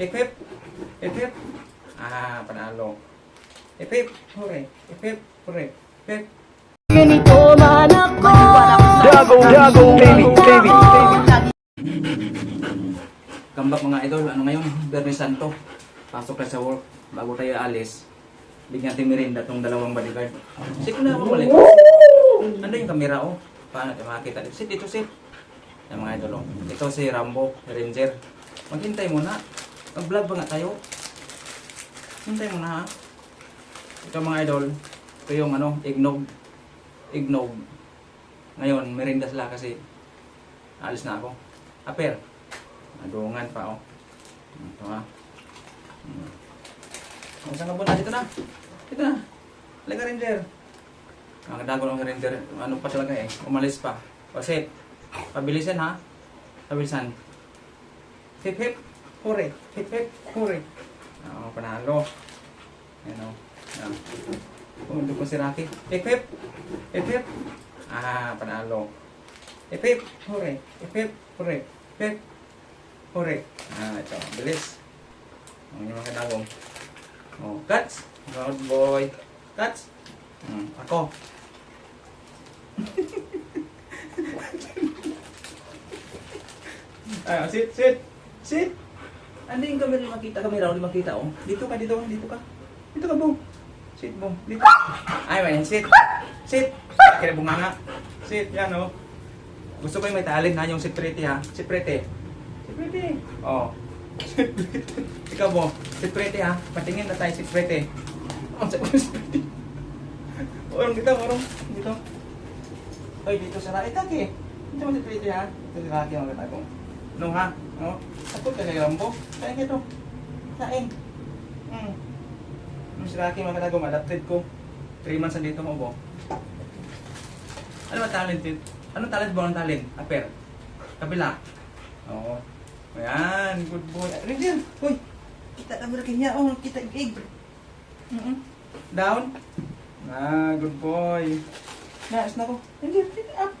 Equip. Equip. Ah, panalo. Equip. Hooray. Equip. Hooray. Equip. Ganito man ako Dago, dago, baby, baby, baby. Kambak mga idol, ano ngayon? Bernie Santo. Pasok na sa work. Bago tayo alis. Bigyan natin merinda tong dalawang bodyguard. Sit na ako ulit. Ano yung kamera oh? Paano tayo makakita? Sit dito, sit. Yung mga idol oh. Ito si Rambo, Ranger. Maghintay muna. Mag-vlog ba nga tayo? Hintay muna ha. Ito mga idol. Ito yung ano, ignog. Ignog. Ngayon, merinda sila kasi alis na ako. Aper. Nadungan pa, oh. Ito, ha. Hmm. Ang saan ka muna? Dito na. Dito na. Halika, Ranger. Ang dago ng Ranger. Ano pa talaga eh. Umalis pa. Kasi, pabilisan ha. Pabilisan. Hip hip. Hooray. Hip hip. Hooray. Oo, panalo. Yan o. Yan. Pumunta ko si Rocky. Hip hip. Ah, panalo. Hip hip. Hooray. Hip hip. Hooray. Ah, ito. Bilis. Ang inyong mga kadagong. Oh, cuts. Good boy. Cuts. Hmm, ako. Ah, sit, sit. Sit. Ano yung camera yung makita? Camera, hindi makita, oh. Dito ka, dito dito ka. Dito ka, Bong. Sit, Bong. Dito. Ay, man, sit. Sit. Kaya bunganga. Sit, yan, oh. Gusto ko yung may talent na yung sit pretty, ha. Sit pretty. Sit pretty. Oh. Sit. Ikaw, Bong. Sit pretty, ha. Patingin na tayo, sit pretty. Oh, sit pretty. Orong dito, orong. Dito. Hoy, dito sa Raki. Kaki. Dito mo sit pretty, ha. Dito sa Raki, ang katagong. No, ha? No? Takot ka kay Rambo. Kaya kito. Kain. Hmm. Yung si Rocky mga katagong, adapted ko. 3 months nandito mo, Bo. Ano ba talent yun? Anong talent mo ang talent? Aper. Kabila. Oo. Ayan, good boy. Ranger, hoy. Kita na mo niya. Oh, kita yung egg. Mm-mm. Down. Ah, good boy. Naas na ko. Pick up.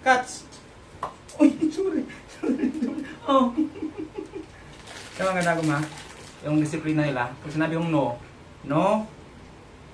Cuts. Oh. Kaya mga dago ma, yung disiplina nila, pag sinabi yung no, no,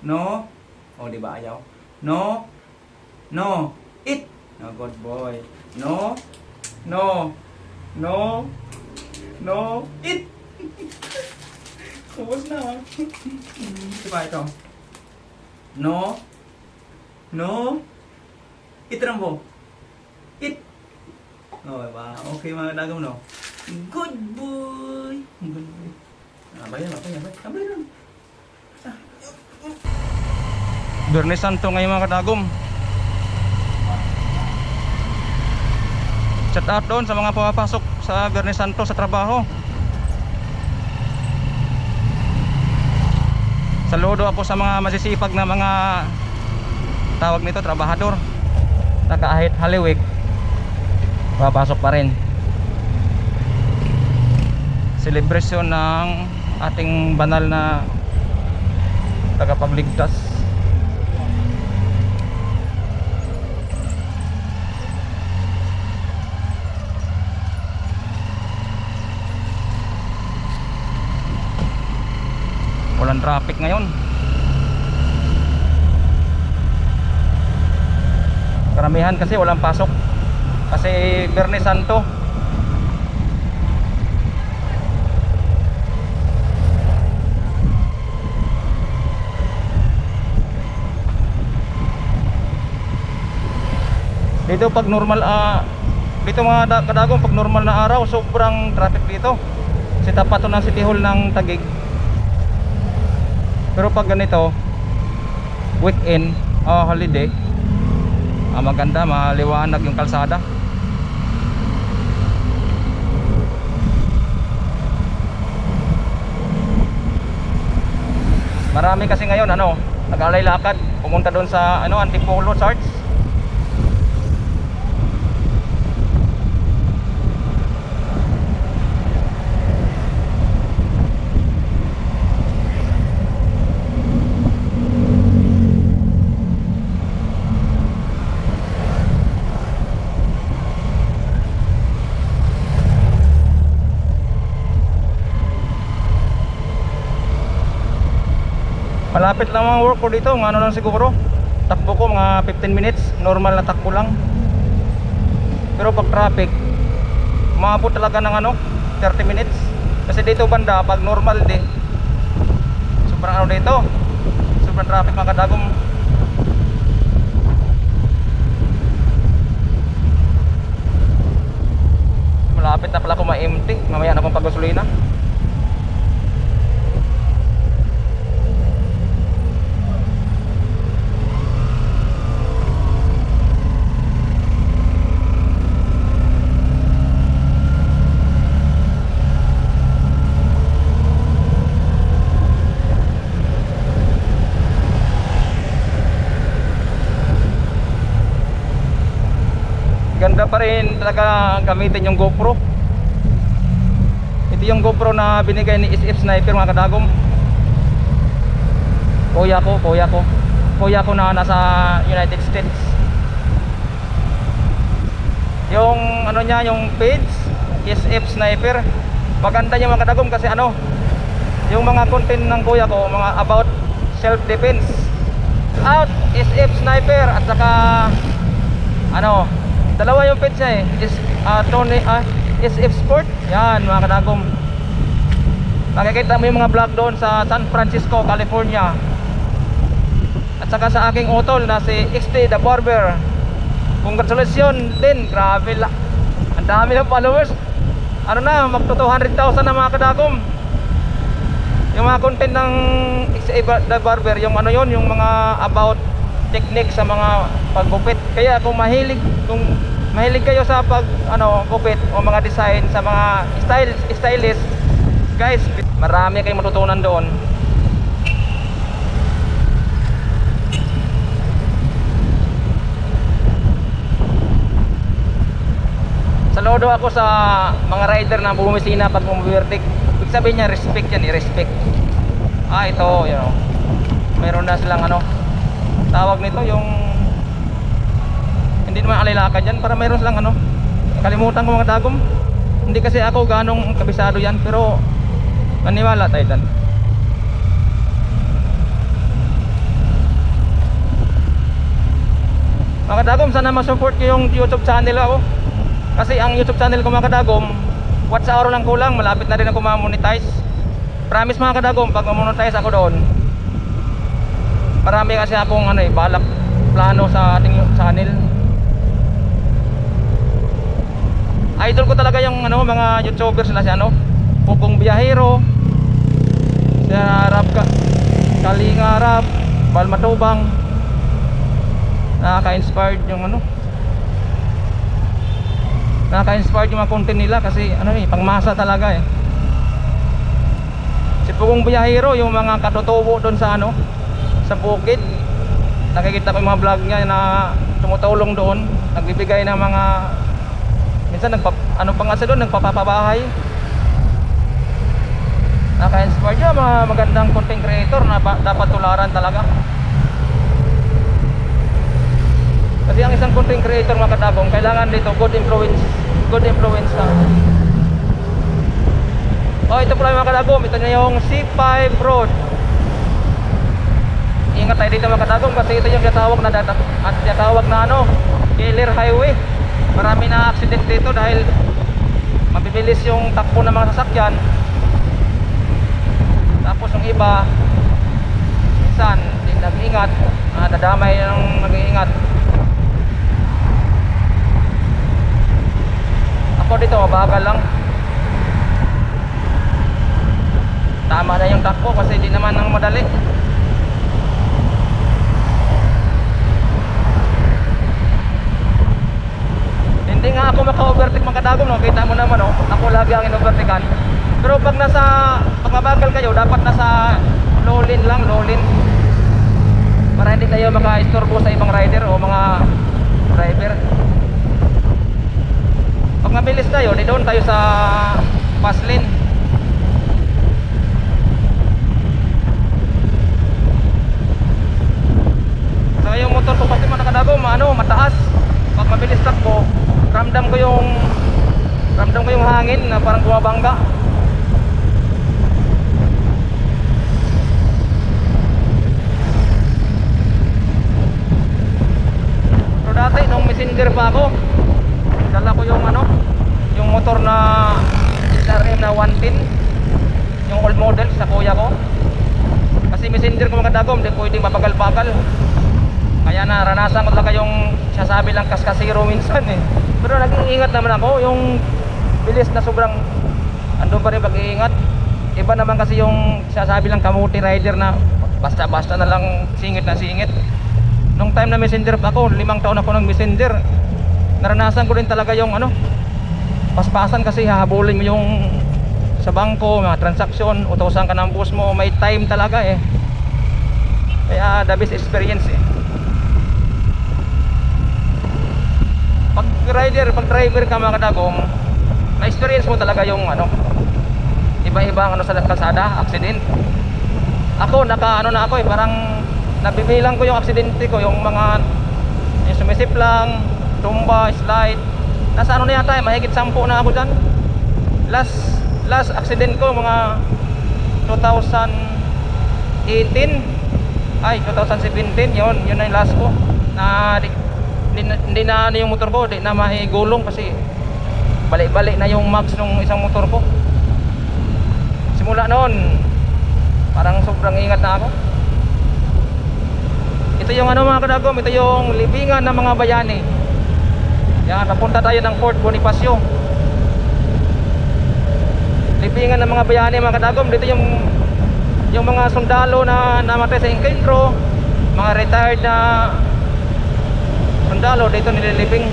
no, oh di ba ayaw? No, no, it. No, good boy. No, no, no, no, it. Tapos na. ah. Di ba ito? No, no, it rambo. It. Oh, diba? Okay mga dagom, no? Good boy! Good boy. Ah, bayan, bayan, bayan. Ah, bayan. Bernes Santo ngayon mga kadagom. Shout out doon sa mga pumapasok sa Bernes Santo sa trabaho. Saludo ako sa mga masisipag na mga tawag nito, trabahador. Na kahit haliwik, papasok pa rin. Celebration ng ating banal na tagapagligtas. Walang traffic ngayon. Karamihan kasi walang pasok kasi Bernes Santo. Dito pag normal ah dito mga da- kadagong pag normal na araw sobrang traffic dito. Kasi tapat to ng City Hall ng Tagig pero pag ganito weekend ah holiday. Ah, maganda maliwanag yung kalsada marami kasi ngayon ano nag-alay lakad. Pumunta doon sa ano Antipolo Church Malapit lang ang work ko dito, mga ano lang siguro. Takbo ko mga 15 minutes, normal na takbo lang. Pero pag traffic, umabot talaga ng ano, 30 minutes. Kasi dito banda, pag normal din, sobrang ano dito, sobrang traffic mga kadagom. Malapit na pala ako ma-empty, mamaya na akong paggasolina. Ganda pa rin talaga gamitin yung GoPro. Ito yung GoPro na binigay ni SF Sniper mga kadagom. Kuya ko, kuya ko. Kuya ko na nasa United States. Yung ano niya, yung page SF Sniper. Maganda yung mga kadagom kasi ano yung mga content ng kuya ko mga about self defense out SF Sniper at saka ano dalawa yung page niya eh. Is ah, Tony ah, SF Sport. Yan mga kadagom. Makikita mo yung mga vlog doon sa San Francisco, California. At saka sa aking utol na si XT The Barber. Congratulations din. Grabe la ang dami ng followers. Ano na magto 200,000 na mga kadagom. Yung mga content ng XT The Barber yung ano yon yung mga about technique sa mga paggupit. Kaya kung mahilig kung mahilig kayo sa pag ano gupit o mga design sa mga style stylist, guys, marami kayong matutunan doon. Saludo ako sa mga rider na bumisina pag bumibertik. Ibig sabihin niya respect yan, i-respect. Ah, ito, you know. Meron na silang ano, tawag nito yung hindi naman alilakad yan para meron silang ano kalimutan ko mga dagom. Hindi kasi ako ganong kabisado yan pero maniwala tayo dan mga dagom sana ma-support ko yung youtube channel ako. Kasi ang youtube channel ko mga kadagom watch hour lang kulang malapit na rin ako ma-monetize. Promise mga kadagom pag ma-monetize ako doon marami kasi akong ano eh, balak plano sa ating channel. Idol ko talaga yung ano mga youtubers sila si ano Pugong Biyahero si Rap ka Kalinga Rap Balmatubang. Nakaka-inspired yung ano nakaka-inspired yung mga content nila kasi ano eh pangmasa talaga eh. Si Pugong Biyahero yung mga katutubo doon sa ano sa bukid. Nakikita ko yung mga vlog niya na tumutulong doon. Nagbibigay ng mga minsan nagpa, ano pa nga sa doon nagpapapabahay. Naka-inspire niya mga magandang content creator na ba, dapat tularan talaga. Kasi ang isang content creator mga kailangan dito good influence good influence na oh ito pala mga katagong ito na yung C5 road ingat tayo dito mga katagong. Kasi ito yung tinatawag na data at tinatawag na ano killer highway. Marami na accident dito dahil mabibilis yung takbo ng mga sasakyan. Tapos yung iba minsan hindi nag-iingat uh, nadamay ng nag-iingat. Ako dito mabagal lang. Tama na yung takbo kasi hindi naman ang madali hindi nga ako maka-overtake mga kadagom no? kita mo naman no? ako lagi ang in-overtakean. Pero pag nasa pag mabagal kayo dapat nasa low lane lang low lane para hindi tayo maka-istorbo sa ibang rider o mga driver. Pag mabilis tayo di doon tayo sa fast lane. So yung motor ko kasi mga kadagom ano mataas. Pag mabilis takbo ramdam ko yung ramdam ko yung hangin na parang bumabangga. So dati nung messenger pa ako dala ko yung ano yung motor na SRM na 110 yung old model sa kuya ko. Kasi messenger ko mga dagom hindi pwedeng mapagal-pagal kaya naranasan ko talaga yung sasabi lang kaskasiro minsan eh. Pero nag-iingat naman ako, yung bilis na sobrang andun pa rin pag-iingat. Iba naman kasi yung sasabi lang kamuti rider na basta-basta na lang singit na singit. Nung time na messenger pa ako, limang taon ako ng messenger, naranasan ko rin talaga yung ano, paspasan kasi hahabulin mo yung sa bangko, mga transaksyon, utosan ka ng boss mo, may time talaga eh. Kaya the best experience eh. Pag rider, pag driver ka mga kadagong, na-experience mo talaga yung ano, iba-ibang ano sa kalsada, accident. Ako, naka ano na ako eh, parang nabibilang ko yung aksidente ko, yung mga yung sumisip lang, tumba, slide. Nasa ano na yata eh, mahigit 10 na ako dyan. Last, last accident ko, mga 2018, ay 2017, yun, yun na yung last ko. Na, hindi, na- hindi ano yung motor ko, di na mahigulong kasi balik-balik na yung max ng isang motor ko. Simula noon, parang sobrang ingat na ako. Ito yung ano mga kadagom, ito yung libingan ng mga bayani. Yan, napunta tayo ng Fort Bonifacio. Libingan ng mga bayani mga kadagom, dito yung yung mga sundalo na namatay sa engkentro, mga retired na sundalo dito nililibing.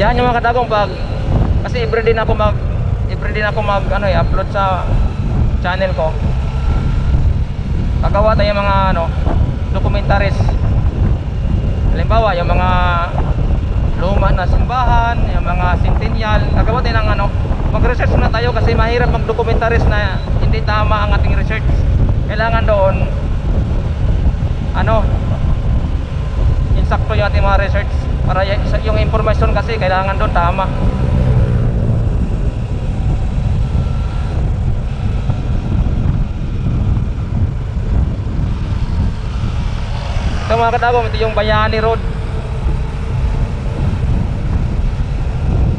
Yan yung mga kadagong pag kasi every din ako mag every din ako mag ano eh, upload sa channel ko. Gagawa tayo mga ano documentaries. Halimbawa, yung mga luma na simbahan, yung mga centennial, gagawa tayo ng ano, mag-research muna tayo kasi mahirap mag-documentaries na hindi tama ang ating research. Kailangan doon ano, insakto yung ating mga research para yung information kasi kailangan doon tama. Ito mga katagom, ito yung Bayani Road.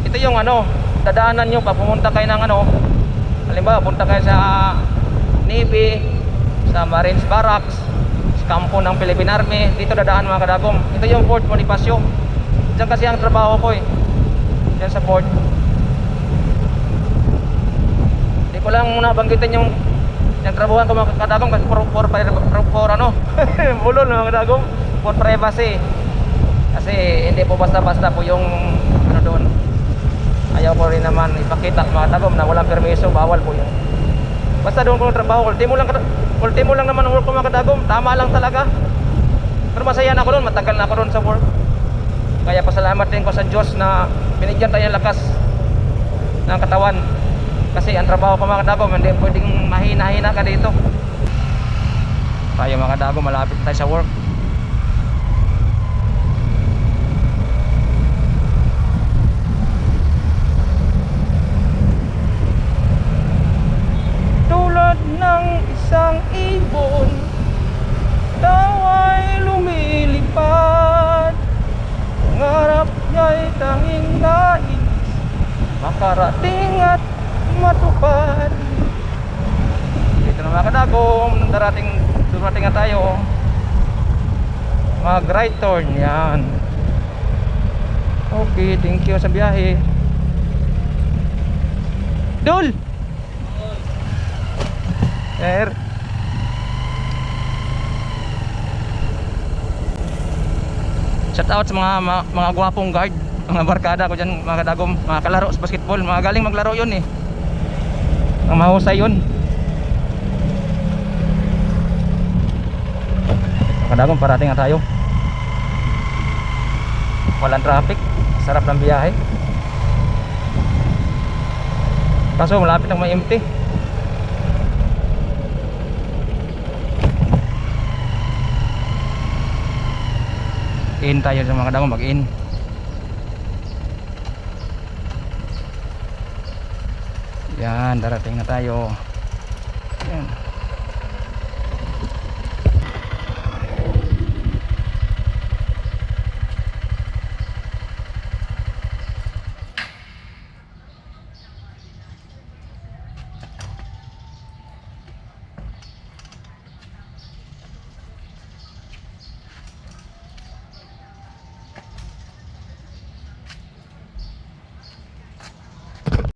Ito yung ano, dadaanan nyo pa pumunta kayo ng ano, halimbawa punta kayo sa Navy, sa Marines Barracks, kampo ng Philippine Army, dito dadaan mga kadagom. Ito yung Fort Bonifacio. Diyan kasi ang trabaho ko eh. Diyan sa port. Hindi ko lang muna banggitin yung yung trabahuan ko mga kadagom kasi for, for, for, for, ano, bulol mga kadagom, for privacy. Kasi hindi po basta-basta po yung ano doon. Ayaw ko rin naman ipakita mga kadagom na walang permiso, bawal po yun. Basta doon ko trabaho, ultimo lang ultimo lang naman ang work ko mga kadagom, tama lang talaga. Pero masaya na ako doon, matagal na ako doon sa work. Kaya pasalamat din ko sa Diyos na binigyan tayo ng lakas ng katawan. Kasi ang trabaho ko mga kadagom, hindi pwedeng mahina-hina ka dito. Tayo mga kadagom, malapit tayo sa work. Makarating at matupad. Dito na mga kadagom Darating, darating na tayo. Mag right turn yan. Okay, thank you sa biyahe. Dul! Sir. Shout out sa mga mga, mga gwapong guard, mga barkada ko diyan, mga kadagom, mga kalaro sa basketball, mga galing maglaro 'yun eh. Mga mahusay 'yun. Mga kadagom, parating na tayo. Walang traffic, sarap ng biyahe. Kaso malapit na may empty. in tayo sa mga kadamo mag in yan darating na tayo. Yan